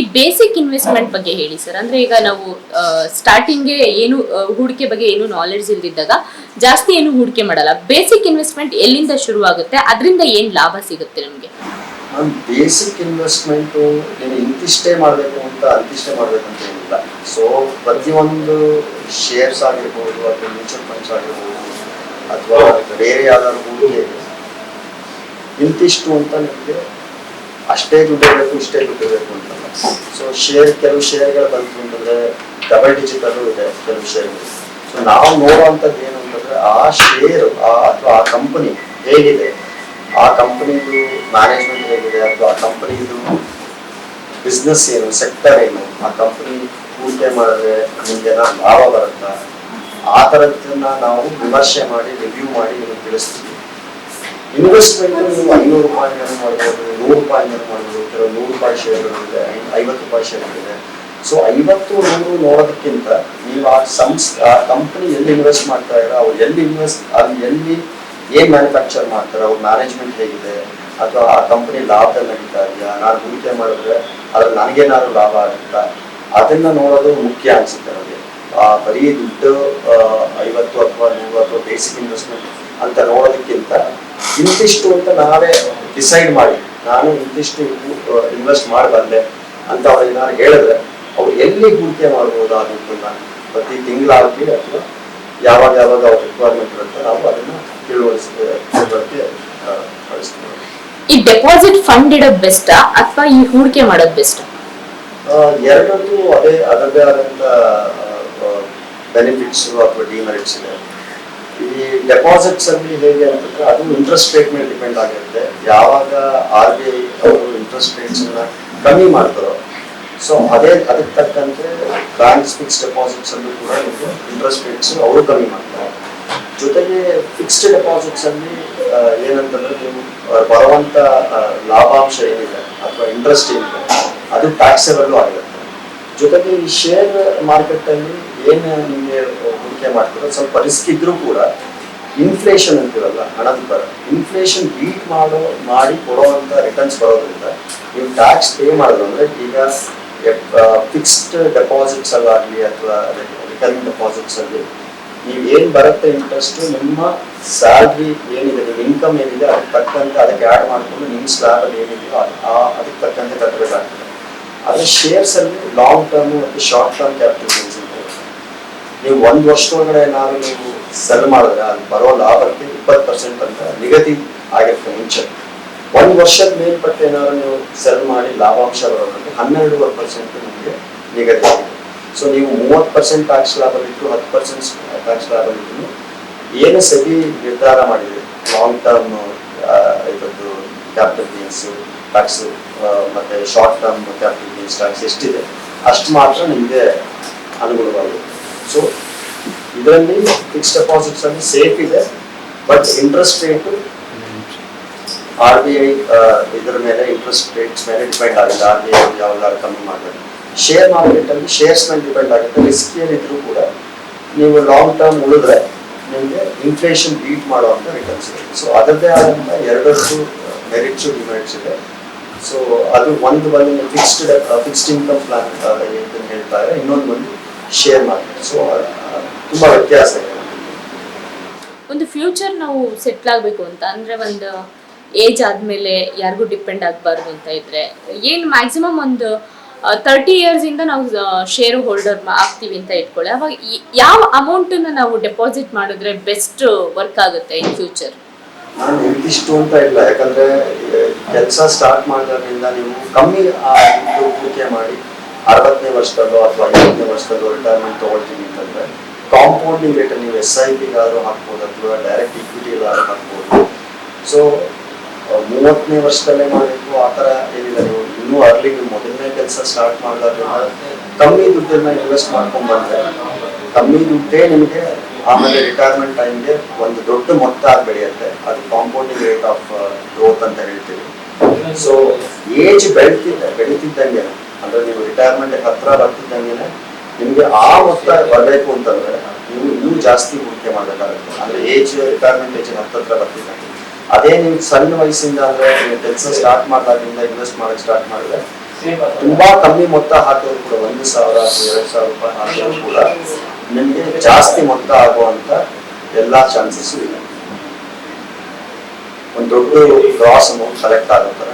ಈ basic investment ಬಗ್ಗೆ ಹೇಳಿ ಸರ್ ಅಂದ್ರೆ ಈಗ ನಾವು ಸ್ಟಾರ್ಟಿಂಗ್ಗೆ ಏನು ಹೂಡಿಕೆ ಬಗ್ಗೆ ಏನು ನಾಲೆಡ್ಜ್ ಇಲ್ದಿದ್ದಾಗ ಜಾಸ್ತಿ ಏನು ಹೂಡಿಕೆ ಮಾಡಲ್ಲ. ಬೇಸಿಕ್ ಇನ್ವೆಸ್ಟ್ಮೆಂಟ್ ಎಲ್ಲಿಂದ ಶುರು ಆಗುತ್ತೆ ಅದರಿಂದ ಏನ್ ಲಾಭ ಸಿಗುತ್ತೆ ನಮಗೆ? ಬೇಸಿಕ್ ಇನ್ವೆಸ್ಟ್ಮೆಂಟ್ ನೀನು ಇಂತಿಷ್ಟೇ ಮಾಡಬೇಕು ಅಂತ, ಅಂತಿಷ್ಟೇ ಮಾಡಬೇಕು ಅಂತ ಏನಿಲ್ಲ. ಸೊ ಪ್ರತಿಯೊಂದು ಶೇರ್ಸ್ ಆಗಿರ್ಬೋದು, ಅಥವಾ ಮ್ಯೂಚುವಲ್ ಫಂಡ್ಸ್ ಆಗಿರ್ಬೋದು, ಅಥವಾ ಬೇರೆ ಯಾವ್ದಾದ್ರು ಹೂಡಿಕೆ ಇಂತಿಷ್ಟು ಅಂತ ನಿಮಗೆ ಅಷ್ಟೇ ದುಡ್ಡು ಬೇಕು ಇಷ್ಟೇ ದುಡ್ಡು ಬೇಕು ಅಂತ. ಸೊ ಶೇರ್ ಕೆಲವು ಶೇರ್ಗಳು ಬಂತು ಅಂತಂದ್ರೆ ಡಬಲ್ ಡಿಜಿಟಲ್ಲೂ ಇದೆ ಕೆಲವು ಶೇರ್ಗಳು ಸೊ ನಾವು ನೋಡುವಂಥದ್ದು ಏನು ಅಂತಂದ್ರೆ ಆ ಶೇರ್ ಆ ಅಥವಾ ಆ ಕಂಪನಿ ಹೇಗಿದೆ? ಆ ಕಂಪನಿದು ಮ್ಯಾನೇಜ್ಮೆಂಟ್ ಹೇಗಿದೆ? ಅಥವಾ ಆ ಕಂಪನಿದು ಬಿಸ್ನೆಸ್ ಏನು ಸೆಕ್ಟರ್ ಏನು? ಆ ಕಂಪನಿ ಹೂಡಿಕೆ ಮಾಡಿದ್ರೆ ನಿಮ್ಗೆ ಲಾಭ ಬರುತ್ತಾ? ಆ ಥರದ್ದನ್ನ ನಾವು ವಿಮರ್ಶೆ ಮಾಡಿ ರಿವ್ಯೂ ಮಾಡಿ ನಿಮಗೆ ತಿಳಿಸ್ತೀವಿ. ಇನ್ವೆಸ್ಟ್ಮೆಂಟ್ ನೀವು ಐನೂರು ರೂಪಾಯಿಗಳನ್ನು ಮಾಡ್ಬೋದು ನೂರು ರೂಪಾಯಿಗಳನ್ನು ಮಾಡ್ಬೋದು ಕೆಲವು ನೂರು ರೂಪಾಯಿ ಶೇರ್ಗಳಿದೆ ಐವತ್ತು ರೂಪಾಯಿ ಶೇರ್ಗಳಿದೆ ಸೊ ಐವತ್ತು ನೂರು ನೋಡೋದಕ್ಕಿಂತ ನೀವು ಆ ಸಂಸ್ ಆ ಕಂಪ್ನಿ ಎಲ್ಲಿ ಇನ್ವೆಸ್ಟ್ ಮಾಡ್ತಾ ಇರೋ ಅವ್ರು ಎಲ್ಲಿ ಇನ್ವೆಸ್ಟ್ ಅಲ್ಲಿ ಎಲ್ಲಿ ಏನ್ ಮ್ಯಾನುಫ್ಯಾಕ್ಚರ್ ಮಾಡ್ತಾರೆ, ಅವ್ರ ಮ್ಯಾನೇಜ್ಮೆಂಟ್ ಹೇಗಿದೆ ಅಥವಾ ಆ ಕಂಪನಿ ಲಾಭದಲ್ಲಿ ನಡೀತಾ ಇದೆಯಾ ನಾನು ಹೂಡಿಕೆ ಮಾಡಿದ್ರೆ ಅದ್ರಲ್ಲಿ ನನಗೇನಾದ್ರು ಲಾಭ ಆಗುತ್ತಾ ಅದನ್ನ ನೋಡೋದು ಮುಖ್ಯ ಅನ್ಸುತ್ತೆ ನನಗೆ. ಬರೀ ದುಡ್ಡು ಐವತ್ತು ಅಥವಾ ನೂರು, ಅಥವಾ ಬೇಸಿಕ್ ಇನ್ವೆಸ್ಟ್ಮೆಂಟ್ ಅಂತ ನೋಡೋದಕ್ಕಿಂತ ಇಂತಿಷ್ಟು ಅಂತ ನಾವೇ ಡಿಸೈಡ್ ಮಾಡಿ ನಾನು ಇಂತಿಷ್ಟು ಇನ್ವೆಸ್ಟ್ ಮಾಡಿ ಬಂದೆ ಅಂತ ಅವ್ರಿಗೆ ನಾನು ಹೇಳಿದ್ರೆ ಅವ್ರು ಎಲ್ಲಿ ಹೂಡಿಕೆ ಮಾಡ್ಬೋದು ಆ ದುಡ್ಡನ್ನ ಪ್ರತಿ ತಿಂಗಳಾಗಲಿ ಅಥವಾ ಯಾವಾಗ ಯಾವಾಗ ಅವ್ರ ರಿಕ್ವೈರ್ಮೆಂಟ್ ಇರುತ್ತೆ ನಾವು ಅದನ್ನ ತಿಳುವಳಿಸಿದ್ರೆ ಈ ಡೆಪಾಸಿಟ್ ಫಂಡ್ ಇಡೋದು ಬೆಸ್ಟಾ ಅಥವಾ ಈ ಹೂಡಿಕೆ ಮಾಡೋದು ಬೆಸ್ಟ್ ಎರಡಂತೂ ಎರಡರದ್ದು ಅದೇ ಅದರದೇ ಆದಂತ ಬೆನಿಫಿಟ್ಸ್ ಅಥವಾ ಡಿಮೆರಿಟ್ಸ್ ಇದೆ. ಈ ಡೆಪಾಸಿಟ್ಸ್ ಅಲ್ಲಿ ಹೇಗೆ ಅಂತಂದ್ರೆ ಅದು ಇಂಟ್ರೆಸ್ಟ್ ರೇಟ್ ಮೇಲೆ ಡಿಪೆಂಡ್ ಆಗಿರುತ್ತೆ. ಯಾವಾಗ ಆರ್ ಬಿ ಐ ಅವರು ಇಂಟ್ರೆಸ್ಟ್ ರೇಟ್ಸ್ ಕಮ್ಮಿ ಮಾಡ್ತಾರೋ. ಸೊ ಅದೇ, ಅದಕ್ಕೆ ತಕ್ಕಂತೆ ಬ್ಯಾಂಕ್ಸ್ ಫಿಕ್ಸ್ ಡೆಪಾಸಿಟ್ಸ್ ಕೂಡ ನಿಮಗೆ ಇಂಟ್ರೆಸ್ಟ್ ರೇಟ್ಸ್ ಅವರು ಕಮ್ಮಿ ಮಾಡ್ತಾರೆ. ಜೊತೆಗೆ ಫಿಕ್ಸ್ಡ್ ಡೆಪಾಸಿಟ್ಸ್ ಅಲ್ಲಿ ಏನಂತಂದ್ರೆ ನೀವು ಬರುವಂತ ಲಾಭಾಂಶ ಏನಿದೆ ಅಥವಾ ಇಂಟ್ರೆಸ್ಟ್ ಏನಿದೆ, ಅದು ಟ್ಯಾಕ್ಸೇಬಲ್ ಆಗಿರುತ್ತೆ. ಜೊತೆಗೆ ಈ ಶೇರ್ ಮಾರ್ಕೆಟ್ ಅಲ್ಲಿ ಏನು ನಿಮಗೆ ಹೂಡಿಕೆ ಮಾಡ್ತೀರೋ ಸ್ವಲ್ಪ ರಿಸ್ಕ್ ಇದ್ರೂ ಕೂಡ ಇನ್ಫ್ಲೇಷನ್ ಅಂತಿರಲ್ಲ, ಹಣದ ಬರ ಇನ್ಫ್ಲೇಷನ್ ಬೀಟ್ ಮಾಡೋ, ಮಾಡಿ ಕೊಡೋವಂಥ ರಿಟರ್ನ್ಸ್ ಬರೋದ್ರಿಂದ ನೀವು ಟ್ಯಾಕ್ಸ್ ಪೇ ಮಾಡೋದು ಅಂದ್ರೆ ಈಗ ಫಿಕ್ಸ್ಡ್ ಡೆಪಾಸಿಟ್ಸ್ ಅಲ್ಲಾಗಲಿ ಅಥವಾ ರಿಕರಿಂಗ್ ಡೆಪಾಸಿಟ್ಸ್ ಅಲ್ಲಿ ನೀವು ಏನು ಬರುತ್ತೆ ಇಂಟ್ರೆಸ್ಟ್ ನಿಮ್ಮ ಸ್ಯಾಲ್ರಿ ಏನಿದೆ, ನಿಮ್ಮ ಇನ್ಕಮ್ ಏನಿದೆ, ಅದಕ್ಕೆ ತಕ್ಕಂತೆ ಅದಕ್ಕೆ ಆ್ಯಡ್ ಮಾಡಿಕೊಂಡು ನಿಮ್ಮ ಸ್ಲ್ಯಾಬ್ ಏನಿದೆಯೋ ಅದಕ್ಕೆ ತಕ್ಕಂತೆ ಕಟ್ಟಬೇಕಾಗ್ತದೆ ಆದರೆ ಶೇರ್ಸ್ ಅಲ್ಲಿ ಲಾಂಗ್ ಟರ್ಮ್ ಮತ್ತು ಶಾರ್ಟ್ ಟರ್ಮ್ ಕ್ಯಾಪಿಟಲ್. ನೀವು ಒಂದು ವರ್ಷದೊಳಗಡೆ ಏನಾದ್ರು ನೀವು ಸೆಲ್ ಮಾಡಿದ್ರೆ ಅಲ್ಲಿ ಬರೋ ಲಾಭಕ್ಕೆ ಇಪ್ಪತ್ತು ಪರ್ಸೆಂಟ್ ಅಂತ ನಿಗದಿ ಆಗಿರುತ್ತೆ ಮುಂಚೆ. ಒಂದು ವರ್ಷದ ಮೇಲ್ಪಟ್ಟು ಏನಾದ್ರು ನೀವು ಸೆಲ್ ಮಾಡಿ ಲಾಭಾಂಶ ಬರೋದಂದ್ರೆ ಹನ್ನೆರಡೂವರೆ ಪರ್ಸೆಂಟ್ ನಿಮಗೆ ನಿಗದಿ ಆಗಿದೆ. ಸೊ ನೀವು ಮೂವತ್ತು ಪರ್ಸೆಂಟ್ ಟ್ಯಾಕ್ಸ್ ಲಾಭ ಬಿಟ್ಟು ಹತ್ತು ಪರ್ಸೆಂಟ್ ಟ್ಯಾಕ್ಸ್ ಲಾಭ ಬಿಟ್ಟು ಏನು ಸರಿ ನಿರ್ಧಾರ ಮಾಡಿದೆ ಲಾಂಗ್ ಟರ್ಮ್ ಇದದ್ದು ಕ್ಯಾಪಿಟಲ್ ಗೇನ್ಸ್ ಟ್ಯಾಕ್ಸ್ ಮತ್ತೆ short term capital gains tax ಎಷ್ಟಿದೆ? ಅಷ್ಟು ಮಾತ್ರ ನಿಮಗೆ ಅನುಗುಣವಾಗಿದೆ. ಸೊ ಇದರಲ್ಲಿ ಫಿಕ್ಸ್ ಡೆಪಾಸಿಟ್ಸ್ ಅಲ್ಲಿ ಸೇಫ್ ಇದೆ but interest rate R B I ಇದರ ಮೇಲೆ ಇಂಟ್ರೆಸ್ಟ್ ರೇಟ್ಸ್ ಮೇಲೆ ಡಿಪೆಂಡ್ ಆಗುತ್ತೆ ಆರ್ ಬಿ ಐ ಯಾವ್ದಾದ್ರು ಕಮ್ಮಿ ಮಾಡಬೇಕು. ಶೇರ್ ಮಾರ್ಕೆಟ್ ಅಲ್ಲಿ ಶೇರ್ಸ್ ಮೇಲೆ ಡಿಪೆಂಡ್ ಆಗುತ್ತೆ. ರಿಸ್ಕ್ ಏನಿದ್ರು ಕೂಡ ನೀವು ಲಾಂಗ್ ಟರ್ಮ್ ಉಳಿದ್ರೆ ನಿಮಗೆ ಇನ್ಫ್ಲೇಷನ್ ಬೀಟ್ ಮಾಡುವಂತ ರಿಟರ್ನ್ಸ್ ಇದೆ. ಸೊ ಅದರದೇ ಆದಂಥ ಎರಡಷ್ಟು ಮೆರಿಟ್ಸು ಡಿಮೆರಿಟ್ಸ್ ಇದೆ. ಸೊ ಅದು ಒಂದು ಬಂದು ಫಿಕ್ಸ್ಡ್ ಫಿಕ್ಸ್ಡ್ ಇನ್ಕಮ್ ಪ್ಲಾನ್ ಅಂತ ಹೇಳ್ತಾರೆ. ಇನ್ನೊಂದು ಶೇರ್ ಮಾರ್ಕೆಟ್ ಸೊ ತುಂಬಾ ವ್ಯತ್ಯಾಸ ಇದೆ. ಒಂದು ಫ್ಯೂಚರ್ ನಾವು ಸೆಟ್ಲ್ ಆಗಬೇಕು ಅಂತ ಅಂದ್ರೆ ಒಂದು ಏಜ್ ಆದ್ಮೇಲೆ ಯಾರಿಗೂ ಡಿಪೆಂಡ್ ಆಗಬಾರ್ದು ಅಂತ ಇದ್ರೆ ಏನು ಮ್ಯಾಕ್ಸಿಮಮ್ ಒಂದು ತರ್ಟಿ ಇಯರ್ಸ್ ಇಂದ ನಾವು ಶೇರ್ ಹೋಲ್ಡರ್ ಆಗ್ತೀವಿ ಅಂತ ಇಟ್ಕೊಳ್ಳಿ. ಅವಾಗ ಯಾವ ಅಮೌಂಟ್ ನಾವು ಡೆಪಾಸಿಟ್ ಮಾಡಿದ್ರೆ ಬೆಸ್ಟ್ ವರ್ಕ್ ಆಗುತ್ತೆ ಇನ್ ಫ್ಯೂಚರ್ ನಾನು ಇಂತಿಷ್ಟು ಅಂತ ಇಲ್ಲ ಯಾಕಂದ್ರೆ ಕೆಲಸ ಸ್ಟಾರ್ಟ್ ಮಾಡಿದ್ರಿಂದ ನೀವು ಕಮ್ಮಿ ಹೂಡಿಕೆ ಮಾಡಿ. ಅರವತ್ತನೇ ವರ್ಷದಲ್ಲೋ ಅಥವಾ ಐವತ್ತನೇ ವರ್ಷದಲ್ಲೋ ರಿಟೈರ್ಮೆಂಟ್ ತಗೊಳ್ತೀನಿ ಅಂತಂದ್ರೆ ಕಾಂಪೌಂಡಿಂಗ್ ರೇಟ್ ನೀವು ಎಸ್ ಐ ಪಿಗಾದ್ರೂ ಹಾಕ್ಬೋದು ಅಥವಾ ಡೈರೆಕ್ಟ್ ಇಕ್ವಿಟಿಗಾದ್ರೂ ಹಾಕ್ಬೋದು. ಸೊ ಮೂವತ್ತನೇ ವರ್ಷದಲ್ಲೇ ಮಾಡಬೇಕು ಆ ಥರ ಏನಿಲ್ಲ. ನೀವು ಇನ್ನೂ ಅರ್ಲಿ ನೀವು ಮೊದಲನೇ ಕೆಲಸ ಸ್ಟಾರ್ಟ್ ಮಾಡಿದಾಗ ಕಮ್ಮಿ ದುಡ್ಡನ್ನ ಇನ್ವೆಸ್ಟ್ ಮಾಡ್ಕೊಂಡ್ ಬಂದ್ರೆ ಕಮ್ಮಿ ದುಡ್ಡೇ ನಿಮಗೆ ಆಮೇಲೆ ರಿಟೈರ್ಮೆಂಟ್ ಟೈಮ್ಗೆ ಒಂದು ದೊಡ್ಡ ಮೊತ್ತ ಆಗಿ ಬೆಳೆಯುತ್ತೆ ಅದು ಕಾಂಪೌಂಡಿಂಗ್ ರೇಟ್ ಆಫ್ ಗ್ರೋತ್ ಅಂತ ಹೇಳ್ತೀವಿ. ಸೊ ಏಜ್ ಬೆಳೀತಿದ್ದ, ಬೆಳಿತಿದ್ದಂಗೆ ಅಂದ್ರೆ ನೀವು ರಿಟೈರ್ಮೆಂಟ್ ಹತ್ರ ಬರ್ತಿದ್ದಂಗೆ ನಿಮ್ಗೆ ಆ ಮೊತ್ತ ಬರಬೇಕು ಅಂತಂದ್ರೆ ನೀವು ಇನ್ನೂ ಜಾಸ್ತಿ ಹೂಡಿಕೆ ಮಾಡಬೇಕಾಗುತ್ತೆ. ಅಂದ್ರೆ ಏಜ್ ರಿಟೈರ್ಮೆಂಟ್ ಏಜ್ ಹತ್ತತ್ರ ಬರ್ತಿದ್ದಂಗೆ. ಅದೇ ನೀವು ಸಣ್ಣ ವಯಸ್ಸಿಂದ ಅಂದ್ರೆ ನೀವು ಕೆಲಸ ಸ್ಟಾರ್ಟ್ ಮಾಡಿದಾಗಿಂದ ಇನ್ವೆಸ್ಟ್ ಮಾಡಕ್ ಸ್ಟಾರ್ಟ್ ಮಾಡಿದ್ರೆ ತುಂಬಾ ಕಮ್ಮಿ ಮೊತ್ತ ಹಾಕಿದ್ರು ಕೂಡ ಒಂದು ಸಾವಿರ ಅಥವಾ ಎರಡು ಸಾವಿರ ರೂಪಾಯಿ ಹಾಕಿದ್ರು ಕೂಡ ನಿಮಗೆ ಜಾಸ್ತಿ ಮೊತ್ತ ಆಗುವಂತ ಎಲ್ಲಾ ಚಾನ್ಸಸ್ ಇದೆ ಒಂದು ದೊಡ್ಡ ಲಾಸ್ ಅಮೌಂಟ್ ಕಲೆಕ್ಟ್ ಆಗುತ್ತೆ